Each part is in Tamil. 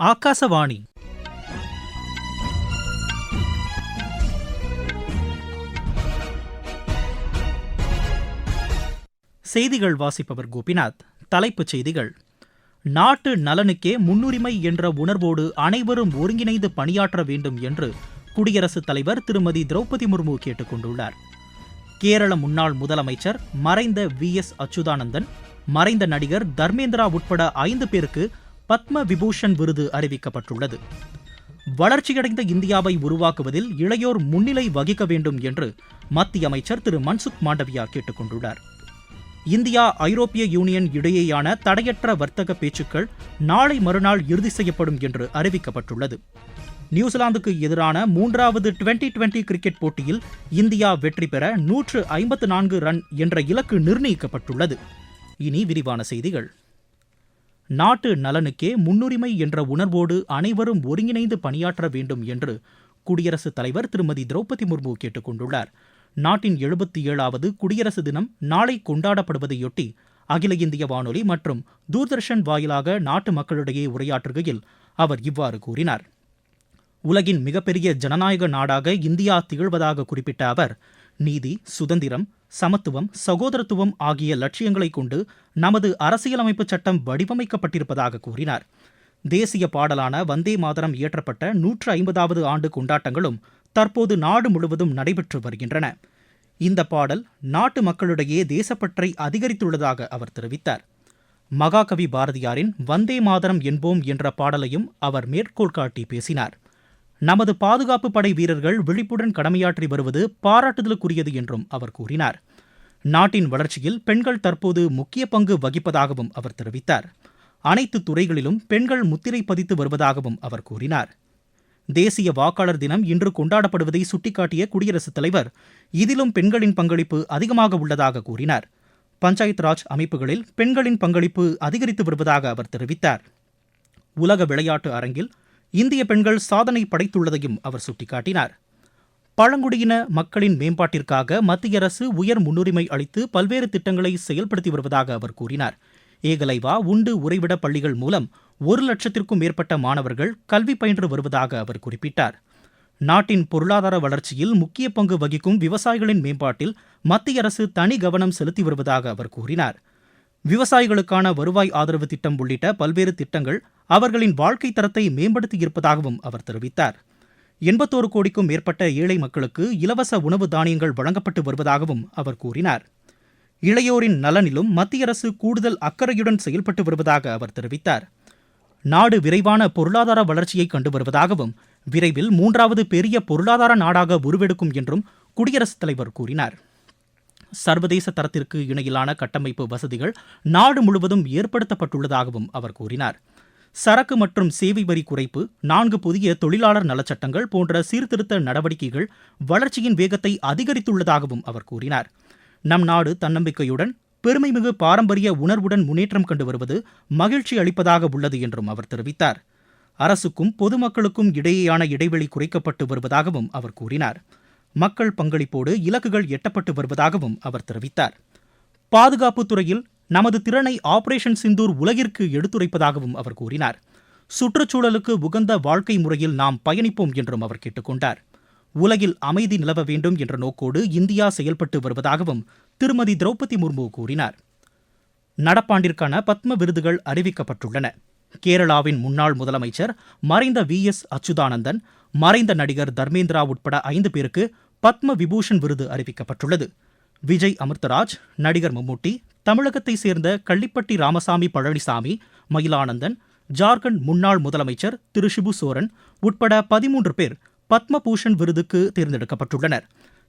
ஆகாசவாணி செய்திகள் வாசிப்பவர் கோபிநாத். தலைப்புச் செய்திகள். நாட்டு நலனுக்கே முன்னுரிமை என்ற உணர்வோடு அனைவரும் ஒருங்கிணைந்து பணியாற்ற வேண்டும் என்று குடியரசுத் தலைவர் திருமதி திரௌபதி முர்மு கேட்டுக் கொண்டுள்ளார். கேரள முன்னாள் முதலமைச்சர் மறைந்த வி எஸ் அச்சுதானந்தன் மறைந்த நடிகர் தர்மேந்திரா உட்பட ஐந்து பேருக்கு பத்ம விபூஷன் விருது அறிவிக்கப்பட்டுள்ளது. வளர்ச்சியடைந்த இந்தியாவை உருவாக்குவதில் இளையோர் முன்னிலை வகிக்க வேண்டும் என்று மத்திய அமைச்சர் திரு. மன்சுக் மாண்டவியா கேட்டுக் கொண்டுள்ளார். இந்தியா ஐரோப்பிய யூனியன் இடையேயான தடையற்ற வர்த்தக பேச்சுக்கள் நாளை மறுநாள் இறுதி செய்யப்படும் என்று அறிவிக்கப்பட்டுள்ளது. நியூசிலாந்துக்கு எதிரான மூன்றாவது டுவெண்டி டுவெண்டி கிரிக்கெட் போட்டியில் இந்தியா வெற்றி பெற நூற்று ஐம்பத்து நான்கு ரன் என்ற இலக்கு நிர்ணயிக்கப்பட்டுள்ளது. இனி விரிவான செய்திகள். நாட்டு நலனுக்கே முன்னுரிமை என்ற உணர்வோடு அனைவரும் ஒருங்கிணைந்து பணியாற்ற வேண்டும் என்று குடியரசுத் தலைவர் திருமதி திரௌபதி முர்மு கேட்டுக் கொண்டுள்ளார். நாட்டின் எழுபத்தி ஏழாவது குடியரசு தினம் நாளை கொண்டாடப்படுவதையொட்டி அகில இந்திய வானொலி மற்றும் தூர்தர்ஷன் வாயிலாக நாட்டு மக்களிடையே உரையாற்றுகையில் அவர் இவ்வாறு கூறினார். உலகின் மிகப்பெரிய ஜனநாயக நாடாக இந்தியா திகழ்வதாக குறிப்பிட்ட அவர் நீதி சுதந்திரம் சமத்துவம் சகோதரத்துவம் ஆகிய லட்சியங்களை கொண்டு நமது அரசியலமைப்பு சட்டம் வடிவமைக்கப்பட்டிருப்பதாக கூறினார். தேசிய பாடலான வந்தே மாதரம் இயற்றப்பட்ட நூற்று ஐம்பதாவது ஆண்டு கொண்டாட்டங்களும் தற்போது நாடு முழுவதும் நடைபெற்று வருகின்றன. இந்த பாடல் நாட்டு மக்களிடையே தேசப்பற்றை அதிகரித்துள்ளதாக அவர் தெரிவித்தார். மகாகவி பாரதியாரின் வந்தே மாதரம் என்போம் என்ற பாடலையும் அவர் மேற்கோள் காட்டி பேசினார். நமது பாதுகாப்பு படை வீரர்கள் விழிப்புடன் கடமையாற்றி வருவது பாராட்டுதலுக்குரியது என்றும் அவர் கூறினார். நாட்டின் வளர்ச்சியில் பெண்கள் தற்போது முக்கிய பங்கு வகிப்பதாகவும் அவர் தெரிவித்தார். அனைத்து துறைகளிலும் பெண்கள் முத்திரை பதித்து வருவதாகவும் அவர் கூறினார். தேசிய வாக்காளர் தினம் இன்று கொண்டாடப்படுவதை சுட்டிக்காட்டிய குடியரசுத் தலைவர் இதிலும் பெண்களின் பங்களிப்பு அதிகமாக உள்ளதாக கூறினார். பஞ்சாயத் ராஜ் அமைப்புகளில் பெண்களின் பங்களிப்பு அதிகரித்து வருவதாக அவர் தெரிவித்தார். உலக விளையாட்டு அரங்கில் இந்திய பெண்கள் சாதனை படைத்துள்ளதையும் அவர் சுட்டிக்காட்டினார். பழங்குடியின மக்களின் மேம்பாட்டிற்காக மத்திய அரசு உயர் முன்னுரிமை அளித்து பல்வேறு திட்டங்களை செயல்படுத்தி வருவதாக அவர் கூறினார். ஏகலைவா உண்டு உறைவிட பள்ளிகள் மூலம் ஒரு லட்சத்திற்கும் மேற்பட்ட மாணவர்கள் கல்வி பயின்று வருவதாக அவர் குறிப்பிட்டார். நாட்டின் பொருளாதார வளர்ச்சியில் முக்கிய பங்கு வகிக்கும் விவசாயிகளின் மேம்பாட்டில் மத்திய அரசு தனி கவனம் செலுத்தி வருவதாக அவர் கூறினார். விவசாயிகளுக்கான வருவாய் ஆதரவு திட்டம் உள்ளிட்ட பல்வேறு திட்டங்கள் அவர்களின் வாழ்க்கை தரத்தை மேம்படுத்தியிருப்பதாகவும் அவர் தெரிவித்தார். எண்பத்தோரு கோடிக்கும் மேற்பட்ட ஏழை மக்களுக்கு இலவச உணவு தானியங்கள் வழங்கப்பட்டு வருவதாகவும் அவர் கூறினார். இளையோரின் நலனிலும் மத்திய அரசு கூடுதல் அக்கறையுடன் செயல்பட்டு வருவதாக அவர் தெரிவித்தார். நாடு விரைவான பொருளாதார வளர்ச்சியை கண்டு வருவதாகவும் விரைவில் மூன்றாவது பெரிய பொருளாதார நாடாக உருவெடுக்கும் என்றும் குடியரசுத் தலைவர் கூறினார். சர்வதேச தரத்திற்கு இணையிலான கட்டமைப்பு வசதிகள் நாடு முழுவதும் ஏற்படுத்தப்பட்டுள்ளதாகவும் அவர் கூறினார். சரக்கு மற்றும் சேவை வரி குறைப்பு நான்கு புதிய தொழிலாளர் நலச்சட்டங்கள் போன்ற சீர்திருத்த நடவடிக்கைகள் வளர்ச்சியின் வேகத்தை அதிகரித்துள்ளதாகவும் அவர் கூறினார். நம் நாடு தன்னம்பிக்கையுடன் பெருமைமிகு பாரம்பரிய உணர்வுடன் முன்னேற்றம் கண்டு வருவது மகிழ்ச்சி அளிப்பதாக உள்ளது என்றும் அவர் தெரிவித்தார். அரசுக்கும் பொதுமக்களுக்கும் இடையேயான இடைவெளி குறைக்கப்பட்டு வருவதாகவும் அவர் கூறினார். மக்கள் பங்களிப்போடு இலக்குகள் எட்டப்பட்டு வருவதாகவும் அவர் தெரிவித்தார். பாதுகாப்புத் துறையில் நமது திறனை ஆபரேஷன் சிந்தூர் உலகிற்கு எடுத்துரைப்பதாகவும் அவர் கூறினார். சுற்றுச்சூழலுக்கு உகந்த வாழ்க்கை முறையில் நாம் பயணிப்போம் என்றும் அவர் கேட்டுக்கொண்டார். உலகில் அமைதி நிலவ வேண்டும் என்ற நோக்கோடு இந்தியா செயல்பட்டு வருவதாகவும் திருமதி திரௌபதி முர்மு கூறினார். நடப்பாண்டிற்கான பத்ம விருதுகள் அறிவிக்கப்பட்டுள்ளன. கேரளாவின் முன்னாள் முதலமைச்சர் மறைந்த வி எஸ் அச்சுதானந்தன் மறைந்த நடிகர் தர்மேந்திரா உட்பட ஐந்து பேருக்கு பத்ம விபூஷன் விருது அறிவிக்கப்பட்டுள்ளது. விஜய் அமிர்தராஜ் நடிகர் மம்முட்டி தமிழகத்தைச் சேர்ந்த கள்ளிப்பட்டி ராமசாமி பழனிசாமி மயிலானந்தன் ஜார்க்கண்ட் முன்னாள் முதலமைச்சர் திரு ஷிபு சோரன் உட்பட பதிமூன்று பேர் பத்மபூஷன் விருதுக்கு தேர்ந்தெடுக்கப்பட்டுள்ளனர்.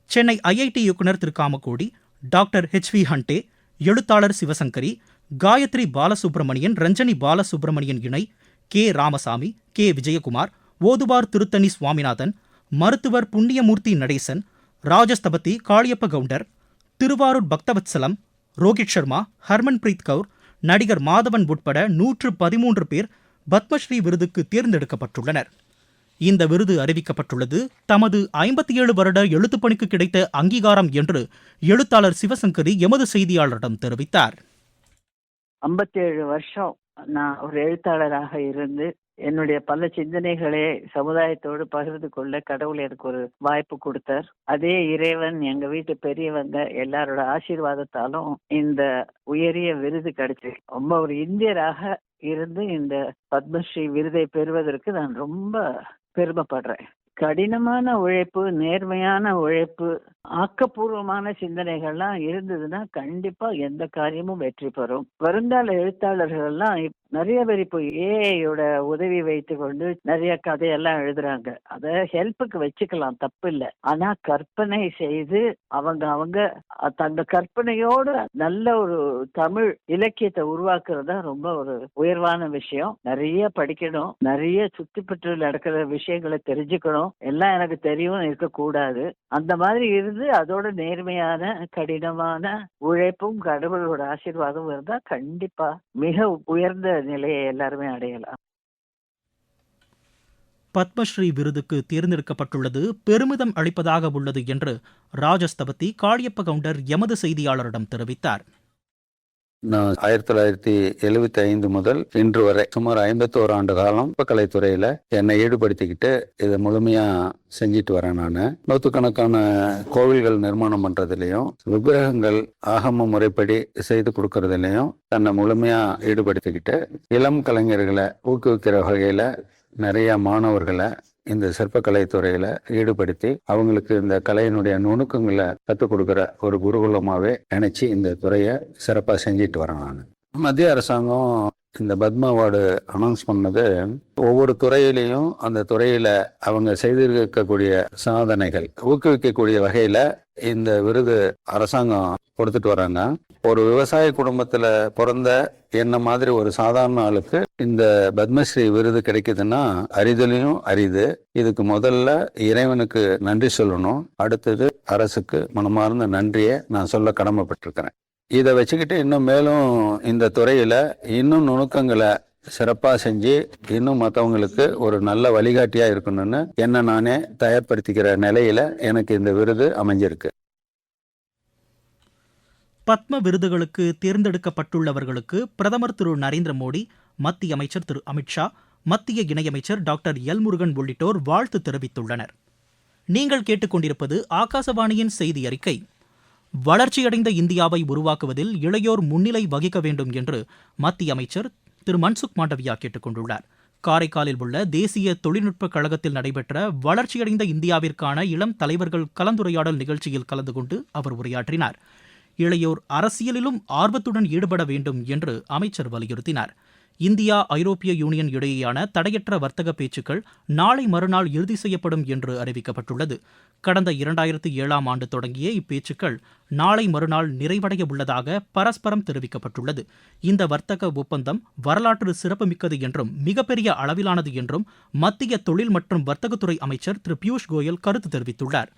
சென்னை ஐஐடி இயக்குநர் Thiru Kamakoti doctor H V Hande எழுத்தாளர் சிவசங்கரி காயத்ரி பாலசுப்ரமணியன் ரஞ்சனி பாலசுப்ரமணியன் இணை கே ராமசாமி கே விஜயகுமார் ஓதுவார் திருத்தணி சுவாமிநாதன் மருத்துவர் புண்ணியமூர்த்தி நடேசன் ராஜஸ்தபதி காளியப்ப கவுண்டர் திருவாரூர் பக்தவத்சலம் ரோஹித் சர்மா ஹர்மன்பிரீத் கவுர் நடிகர் மாதவன் உட்பட நூற்று பதிமூன்று பேர் பத்மஸ்ரீ விருதுக்கு தேர்ந்தெடுக்கப்பட்டுள்ளனர். இந்த விருது அறிவிக்கப்பட்டுள்ளது. தமது ஐம்பத்தி ஏழு வருட எழுத்துப்பணிக்கு கிடைத்த அங்கீகாரம் என்று எழுத்தாளர் சிவசங்கரி எமது செய்தியாளரிடம் தெரிவித்தார். ஐம்பத்தேழு வருஷம் நான் ஒரு எழுத்தாளராக இருந்து என்னுடைய பல சிந்தனைகளை சமுதாயத்தோடு பகிர்ந்து கொள்ள கடவுள் எனக்கு ஒரு வாய்ப்பு கொடுத்தார். அதே இறைவன் எங்க வீட்டு பெரியவங்க எல்லாரோட ஆசீர்வாதத்தாலும் இந்த உயரிய விருது கிடைச்சு. ரொம்ப ஒரு இந்தியராக இருந்து இந்த பத்மஸ்ரீ விருதை பெறுவதற்கு நான் ரொம்ப பெருமைப்படுறேன். கடினமான உழைப்பு நேர்மையான உழைப்பு ஆக்கப்பூர்வமான சிந்தனைகள்லாம் இருந்ததுன்னா கண்டிப்பா எந்த காரியமும் வெற்றி பெறும். வருங்கால எழுத்தாளர்கள் எல்லாம் நிறைய பேர் இப்போ ஏஐயோட உதவி வைத்து கொண்டு நிறைய கதையெல்லாம் எழுதுறாங்க. அதை ஹெல்ப்புக்கு வச்சுக்கலாம் தப்பு இல்லை ஆனா கற்பனை செய்து அவங்க அவங்க தங்க கற்பனையோட நல்ல ஒரு தமிழ் இலக்கியத்தை உருவாக்குறது தான் ரொம்ப ஒரு உயர்வான விஷயம். நிறைய படிக்கணும். நிறைய சுத்தி பற்றி நடக்கிற விஷயங்களை தெரிஞ்சுக்கணும். எல்லாம் எனக்கு தெரியும் இருக்கக்கூடாது. அந்த மாதிரி இருந்து அதோட நேர்மையான கடினமான உழைப்பும் கடவுளோட ஆசீர்வாதம் இருந்தா கண்டிப்பா மிக உயர்ந்த நிலையை எல்லாருமே அடையலாம். பத்மஸ்ரீ விருதுக்கு தேர்ந்தெடுக்கப்பட்டுள்ளது பெருமிதம் அளிப்பதாக உள்ளது என்று ராஜஸ்தபதி காளியப்ப கவுண்டர் எமது செய்தியாளரிடம் தெரிவித்தார். நான் ஆயிரத்தி தொள்ளாயிரத்தி எழுபத்தி ஐந்து முதல் இன்று வரை சுமார் ஐம்பத்தோரு ஆண்டு காலம் கலைத்துறையில என்னை ஈடுபடுத்திக்கிட்டு இதை முழுமையா செஞ்சிட்டு வரேன் நான். நூற்றுக்கணக்கான கோவில்கள் நிர்மாணம் பண்றதுலயும் விக்கிரகங்கள் ஆகம முறைப்படி செய்து கொடுக்கறதுலயும் தன்னை முழுமையா ஈடுபடுத்திக்கிட்டு இளம் கலைஞர்களை ஊக்குவிக்கிற வகையில நிறைய மாணவர்களை இந்த சிற்பக்கலை துறையில ஈடுபடுத்தி அவங்களுக்கு இந்த கலையினுடைய நுணுக்கங்களை கற்றுக் கொடுக்குற ஒரு குருகுலமாவே நினைச்சு இந்த துறையை சிறப்பாக செஞ்சிட்டு வரேன் நான். மத்திய அரசாங்கம் இந்த பத்மா அவார்டு அனௌன்ஸ் பண்ணது ஒவ்வொரு துறையிலையும் அந்த துறையில அவங்க செய்திருக்கக்கூடிய சாதனைகள் ஊக்குவிக்கக்கூடிய வகையில இந்த விருது அரசாங்கம் கொடுத்துட்டு வராங்க. ஒரு விவசாய குடும்பத்துல பிறந்த என்ன மாதிரி ஒரு சாதாரண ஆளுக்கு இந்த பத்மஸ்ரீ விருது கிடைக்குதுன்னா அரிதலையும் அரிது. இதுக்கு முதல்ல இறைவனுக்கு நன்றி சொல்லணும். அடுத்தது அரசுக்கு மனமார்ந்த நன்றியை நான் சொல்ல கடமைப்பட்டிருக்கிறேன். இதை வச்சுக்கிட்டு இன்னும் மேலும் இந்த துறையில இன்னும் நுணுக்கங்களை சிறப்பா செஞ்சு இன்னும் மற்றவங்களுக்கு ஒரு நல்ல வழிகாட்டியாக இருக்கணும்னு என்னை நானே தயார்படுத்திக்கிற நிலையில எனக்கு இந்த விருது அமைஞ்சிருக்கு. பத்ம விருதுகளுக்கு தேர்ந்தெடுக்கப்பட்டுள்ளவர்களுக்கு பிரதமர் திரு நரேந்திர மோடி மத்திய அமைச்சர் திரு அமித்ஷா மத்திய இணையமைச்சர் டாக்டர் எல் முருகன் உள்ளிட்டோர் வாழ்த்து தெரிவித்துள்ளனர். நீங்கள் கேட்டுக்கொண்டிருப்பது ஆகாசவாணியின் செய்தி அறிக்கை. வளர்ச்சியடைந்த இந்தியாவை உருவாக்குவதில் இளையோர் முன்னிலை வகிக்க வேண்டும் என்று மத்திய அமைச்சர் திரு மன்சுக் மாண்டவியா கேட்டுக் கொண்டுள்ளார் காரைக்காலில் உள்ள தேசிய தொழில்நுட்ப கழகத்தில் நடைபெற்ற வளர்ச்சியடைந்த இந்தியாவிற்கான இளம் தலைவர்கள் கலந்துரையாடல் நிகழ்ச்சியில் கலந்து கொண்டு அவர் உரையாற்றினார். இளையோர் அரசியலிலும் ஆர்வத்துடன் ஈடுபட வேண்டும் என்று அமைச்சர் வலியுறுத்தினார். இந்தியா ஐரோப்பிய யூனியன் இடையேயான தடையற்ற வர்த்தக பேச்சுக்கள் நாளை மறுநாள் இறுதி செய்யப்படும் என்று அறிவிக்கப்பட்டுள்ளது. கடந்த இரண்டாயிரத்தி ஏழாம் ஆண்டு தொடங்கிய இப்பேச்சுக்கள் நாளை மறுநாள் நிறைவடைய உள்ளதாக பரஸ்பரம் தெரிவிக்கப்பட்டுள்ளது. இந்த வர்த்தக ஒப்பந்தம் வரலாற்று சிறப்புமிக்கது என்றும் மிகப்பெரிய அளவிலானது என்றும் மத்திய தொழில் மற்றும் வர்த்தகத்துறை அமைச்சர் திரு பியூஷ் கோயல் கருத்து தெரிவித்துள்ளார்.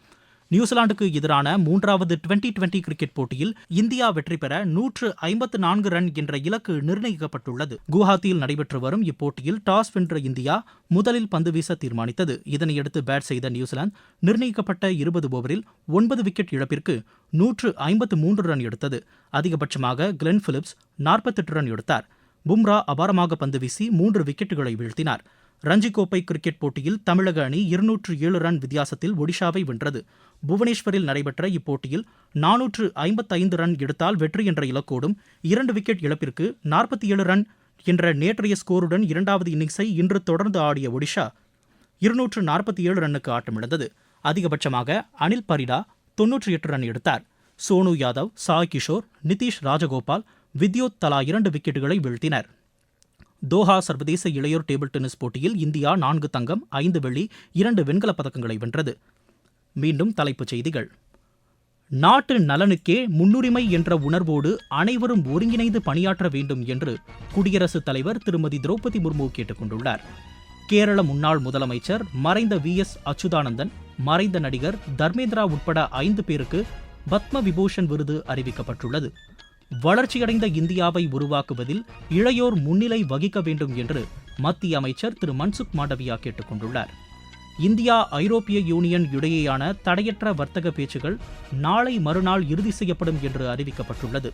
நியூசிலாந்துக்கு எதிரான மூன்றாவது டுவெண்டி டுவெண்டி கிரிக்கெட் போட்டியில் இந்தியா வெற்றி பெற நூற்று ஐம்பத்து நான்கு ரன் என்ற இலக்கு நிர்ணயிக்கப்பட்டுள்ளது. குவஹாத்தியில் நடைபெற்று வரும் இப்போட்டியில் டாஸ் வென்ற இந்தியா முதலில் பந்து வீச தீர்மானித்தது. இதனையடுத்து பேட் செய்த நியூசிலாந்து நிர்ணயிக்கப்பட்ட இருபது ஓவரில் ஒன்பது விக்கெட் இழப்பிற்கு நூற்று ஐம்பத்து மூன்று ரன் எடுத்தது. அதிகபட்சமாக கிளென் பிலிப்ஸ் நாற்பத்தெட்டு ரன் எடுத்தார். பும்ரா அபாரமாக பந்து வீசி மூன்று விக்கெட்டுகளை வீழ்த்தினார். ரஞ்சி கோப்பை கிரிக்கெட் போட்டியில் தமிழக அணி இருநூற்று ஏழு ரன் வித்தியாசத்தில் ஒடிஷாவை வென்றது. புவனேஸ்வரில் நடைபெற்ற இப்போட்டியில் நானூற்று ஐம்பத்தைந்து ரன் எடுத்தால் வெற்றி என்ற இலக்கோடும் இரண்டு விக்கெட் இழப்பிற்கு நாற்பத்தி ஏழு ரன் என்ற நேற்றைய ஸ்கோருடன் இரண்டாவது இன்னிங்ஸை இன்று தொடர்ந்து ஆடிய ஒடிஷா இருநூற்று நாற்பத்தி ஏழு ரன்னுக்கு ஆட்டமிழந்தது. அதிகபட்சமாக அனில் பரிடா தொன்னூற்றி எட்டு ரன் எடுத்தார். சோனு யாதவ் சாய் கிஷோர் நிதிஷ் ராஜகோபால் வித்யோத் தலா இரண்டு விக்கெட்டுகளை வீழ்த்தினர். தோஹா சர்வதேச இளையோர் டேபிள் டென்னிஸ் போட்டியில் இந்தியா நான்கு தங்கம் ஐந்து வெள்ளி இரண்டு வெண்கலப் பதக்கங்களை வென்றது. மீண்டும் தலைப்புச் செய்திகள். நாட்டு நலனுக்கே முன்னுரிமை என்ற உணர்வோடு அனைவரும் ஒருங்கிணைந்து பணியாற்ற வேண்டும் என்று குடியரசுத் தலைவர் திருமதி திரௌபதி முர்மு கேட்டுக் கொண்டுள்ளார். கேரள முன்னாள் முதலமைச்சர் மறைந்த வி. எஸ். அச்சுதானந்தன் மறைந்த நடிகர் தர்மேந்திரா உட்பட ஐந்து பேருக்கு பத்ம விபூஷன் விருது அறிவிக்கப்பட்டுள்ளது. வளர்ச்சியடைந்த இந்தியாவை உருவாக்குவதில் இளையோர் முன்னிலை வகிக்க வேண்டும் என்று மத்திய அமைச்சர் திரு. மன்சுக் மாண்டவியா கேட்டுக் கொண்டுள்ளார். இந்தியா ஐரோப்பிய யூனியன் இடையேயான தடையற்ற வர்த்தக பேச்சுகள் நாளை மறுநாள் இறுதி செய்யப்படும் என்று அறிவிக்கப்பட்டுள்ளது.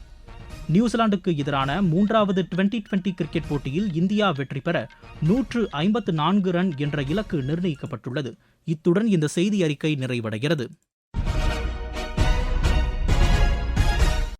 நியூசிலாந்துக்கு எதிரான மூன்றாவது டுவெண்டி டுவெண்டி கிரிக்கெட் போட்டியில் இந்தியா வெற்றி பெற நூற்று ஐம்பத்து நான்கு ரன் என்ற இலக்கு நிர்ணயிக்கப்பட்டுள்ளது. இத்துடன் இந்த செய்தி அறிக்கை நிறைவடைகிறது.